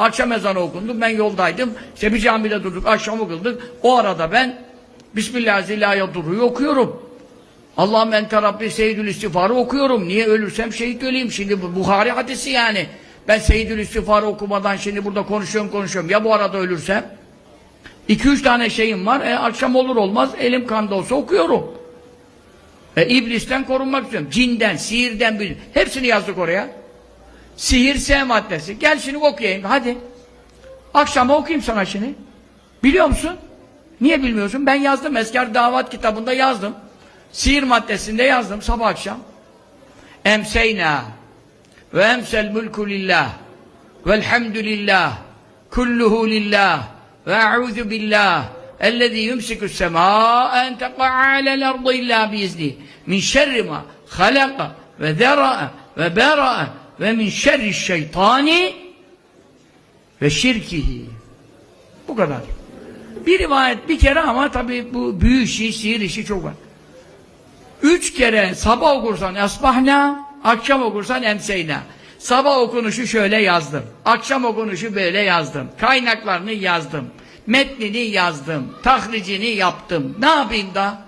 Akşam ezanı okundu. Ben yoldaydım. İşte bir camide durduk. Akşamı kıldık. O arada ben Bismillahirrahmanirrahim okuyorum. Allah'ım ente Rabbi Seyyidül İstiğfar'ı okuyorum. Niye ölürsem şehit öleyim. Şimdi bu Buhari hadisi yani. Ben Seyyidül İstiğfar'ı okumadan şimdi burada konuşuyorum konuşuyorum. Ya bu arada ölürsem? İki üç tane şeyim var. E, akşam olur olmaz elim kanda olsa okuyorum. E, iblisten korunmak istiyorum. Cinden, sihirden, hepsini yazdık oraya. Sihir S maddesi. Gel şimdi okuyayım. Hadi. Akşama okuyayım sana şimdi. Biliyor musun? Niye bilmiyorsun? Ben yazdım. Eskar Davat kitabında yazdım. Sihir maddesinde yazdım sabah akşam. Emseyna ve emsel mulku lillah velhamdülillah kulluhu lillah ve a'udhu billah ellezî yumsikus semâ en teqa'a alel ardı illa biizni min şerri halaka ve zera'a ve bera'a ve min şerri şeytani ve şirkihi bu kadar bir rivayet bir kere ama tabi bu büyü işi, sihir işi çok var Üç kere sabah okursan esbahna, akşam okursan emseyna. Sabah okunuşu şöyle yazdım. Akşam okunuşu böyle yazdım. Kaynaklarını yazdım. Metnini yazdım. Tahricini yaptım. Ne yapayım da?